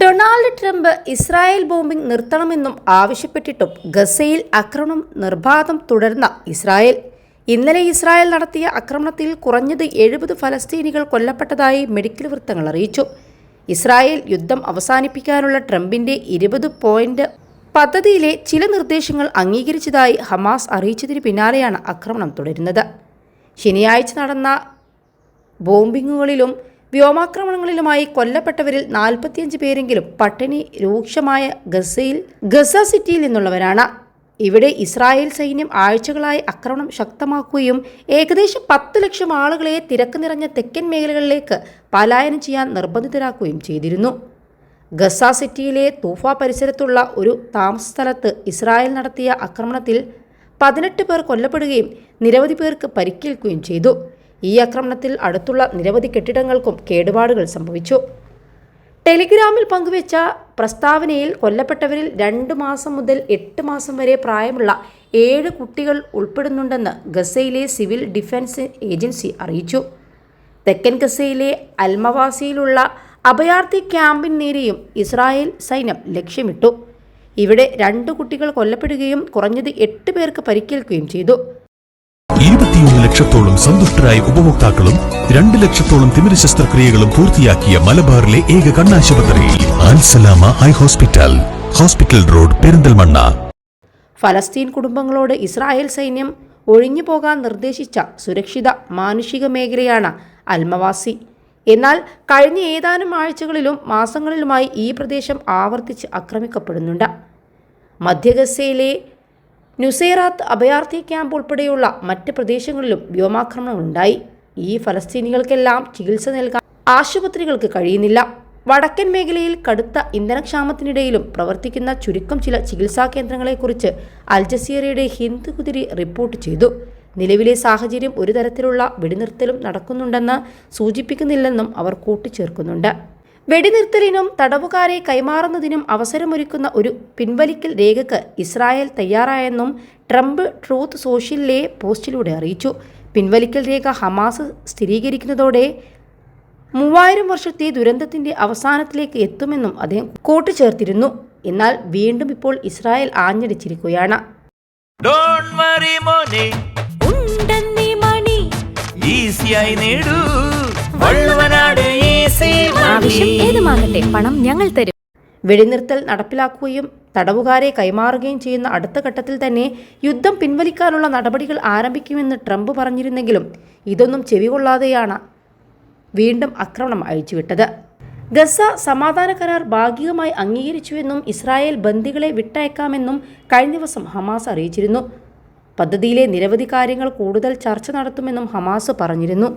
Donald Trump Israel bombing നിർത്തണമെന്നും ആവശ്യപ്പെട്ടിട്ടും ഗസയിൽ ആക്രമണം നിർബാധം തുടർന്ന ഇസ്രായേൽ. ഇന്നലെ ഇസ്രായേൽ നടത്തിയ ആക്രമണത്തിൽ കുറഞ്ഞത് എഴുപത് ഫലസ്തീനികൾ കൊല്ലപ്പെട്ടതായി മെഡിക്കൽ വൃത്തങ്ങൾ അറിയിച്ചു. ഇസ്രായേൽ യുദ്ധം അവസാനിപ്പിക്കാനുള്ള ട്രംപിന്റെ ഇരുപത് പോയിന്റ് പദ്ധതിയിലെ ചില നിർദ്ദേശങ്ങൾ അംഗീകരിച്ചതായി ഹമാസ് അറിയിച്ചതിന് പിന്നാലെയാണ് ആക്രമണം തുടരുന്നത്. ശനിയാഴ്ച നടന്ന ബോംബിങ്ങുകളിലും വ്യോമാക്രമണങ്ങളിലുമായി കൊല്ലപ്പെട്ടവരിൽ നാൽപ്പത്തിയഞ്ച് പേരെങ്കിലും പട്ടിണി രൂക്ഷമായ ഗസയിൽ ഗസ സിറ്റിയിൽ നിന്നുള്ളവരാണ്. ഇവിടെ ഇസ്രായേൽ സൈന്യം ആഴ്ചകളായി ആക്രമണം ശക്തമാക്കുകയും ഏകദേശം പത്ത് ലക്ഷം ആളുകളെ തിരക്ക് നിറഞ്ഞ തെക്കൻ മേഖലകളിലേക്ക് പലായനം ചെയ്യാൻ നിർബന്ധിതരാക്കുകയും ചെയ്തിരുന്നു. ഗസ സിറ്റിയിലെ തൂഫ പരിസരത്തുള്ള ഒരു താമസ സ്ഥലത്ത് ഇസ്രായേൽ നടത്തിയ ആക്രമണത്തിൽ പതിനെട്ട് പേർ കൊല്ലപ്പെടുകയും നിരവധി പേർക്ക് പരിക്കേൽക്കുകയും ചെയ്തു. ഈ ആക്രമണത്തിൽ അടുത്തുള്ള നിരവധി കെട്ടിടങ്ങൾക്കും കേടുപാടുകൾ സംഭവിച്ചു. ടെലിഗ്രാമിൽ പങ്കുവച്ച പ്രസ്താവനയിൽ കൊല്ലപ്പെട്ടവരിൽ രണ്ട് മാസം മുതൽ എട്ട് മാസം വരെ പ്രായമുള്ള ഏഴ് കുട്ടികൾ ഉൾപ്പെടുന്നുണ്ടെന്ന് ഗസയിലെ സിവിൽ ഡിഫൻസ് ഏജൻസി അറിയിച്ചു. തെക്കൻ ഗസയിലെ അൽമവാസിയിലുള്ള അഭയാർത്ഥി ക്യാമ്പിന് നേരെയും ഇസ്രായേൽ സൈന്യം ലക്ഷ്യമിട്ടു. ഇവിടെ രണ്ട് കുട്ടികൾ കൊല്ലപ്പെടുകയും കുറഞ്ഞത് എട്ട് പേർക്ക് പരിക്കേൽക്കുകയും ചെയ്തു. ഇരുപത്തിയൊന്ന് ലക്ഷത്തോളം സന്തുഷ്ടരായ ഉപഭോക്താക്കളും രണ്ട് ലക്ഷത്തോളം തിമിര ശസ്ത്രക്രിയകളും പൂർത്തിയാക്കിയ മലബാറിലെ ഏക കണ്ണാശുപത്രി Al Salama eye hospital hospital road Perinthalmanna. ഫലസ്തീൻ കുടുംബങ്ങളോട് ഇസ്രായേൽ സൈന്യം ഒഴിഞ്ഞു പോകാൻ നിർദ്ദേശിച്ച സുരക്ഷിത മാനുഷിക മേഖലയാണ് അൽമവാസി. എന്നാൽ കഴിഞ്ഞ ഏതാനും ആഴ്ചകളിലും മാസങ്ങളിലുമായി ഈ പ്രദേശം ആവർത്തിച്ച് ആക്രമിക്കപ്പെടുന്നുണ്ട്. മധ്യഗസയിലെ നുസൈറാത്ത് അഭയാർത്ഥി ക്യാമ്പ് ഉൾപ്പെടെയുള്ള മറ്റ് പ്രദേശങ്ങളിലും വ്യോമാക്രമണങ്ങളുണ്ടായി ഈ ഫലസ്തീനികൾക്കെല്ലാം ചികിത്സ നൽകാൻ ആശുപത്രികൾക്ക് കഴിയുന്നില്ല. വടക്കൻ മേഖലയിൽ കടുത്ത ഇന്ധനക്ഷാമത്തിനിടയിലും പ്രവർത്തിക്കുന്ന ചുരുക്കം ചില ചികിത്സാ കേന്ദ്രങ്ങളെക്കുറിച്ച് അൽ ജസീറയുടെ ഹിന്ദ് കുതിരി റിപ്പോർട്ട് ചെയ്തു. നിലവിലെ സാഹചര്യം ഒരു തരത്തിലുള്ള വെടിനിർത്തലും നടക്കുന്നുണ്ടെന്ന് സൂചിപ്പിക്കുന്നില്ലെന്നും അവർ കൂട്ടിച്ചേർക്കുന്നുണ്ട്. വെടിനിർത്തലിനും തടവുകാരെ കൈമാറുന്നതിനും അവസരമൊരുക്കുന്ന ഒരു പിൻവലിക്കൽ രേഖയ്ക്ക് ഇസ്രായേൽ തയ്യാറായെന്നും ട്രംപ് ട്രൂത്ത് സോഷ്യലിലെ പോസ്റ്റിലൂടെ അറിയിച്ചു. പിൻവലിക്കൽ രേഖ ഹമാസ് സ്ഥിരീകരിക്കുന്നതോടെ മൂവായിരം വർഷത്തെ ദുരന്തത്തിന്റെ അവസാനത്തിലേക്ക് എത്തുമെന്നും അദ്ദേഹം കൂട്ടിച്ചേർത്തിരുന്നു. എന്നാൽ വീണ്ടും ഇപ്പോൾ ഇസ്രായേൽ ആഞ്ഞടിച്ചിരിക്കുകയാണ്. ഡോണ്ട് വറി മോനെ. ഉണ്ടെന്നീ മണി. ഈസിയായി നേടൂ. പണം ഞങ്ങൾ തരും. വെടിനിർത്തൽ നടപ്പിലാക്കുകയും തടവുകാരെ കൈമാറുകയും ചെയ്യുന്ന അടുത്ത ഘട്ടത്തിൽ തന്നെ യുദ്ധം പിൻവലിക്കാനുള്ള നടപടികൾ ആരംഭിക്കുമെന്ന് ട്രംപ് പറഞ്ഞിരുന്നെങ്കിലും ഇതൊന്നും ചെവികൊള്ളാതെയാണ് വീണ്ടും ആക്രമണം അഴിച്ചുവിട്ടത്. ഗസ സമാധാന കരാർ ഭാഗികമായി അംഗീകരിച്ചുവെന്നും ഇസ്രായേൽ ബന്ദികളെ വിട്ടയക്കാമെന്നും കഴിഞ്ഞ ദിവസം ഹമാസ് അറിയിച്ചിരുന്നു. പദ്ധതിയിലെ നിരവധി കാര്യങ്ങൾ കൂടുതൽ ചർച്ച നടത്തുമെന്നും ഹമാസ് പറഞ്ഞിരുന്നു.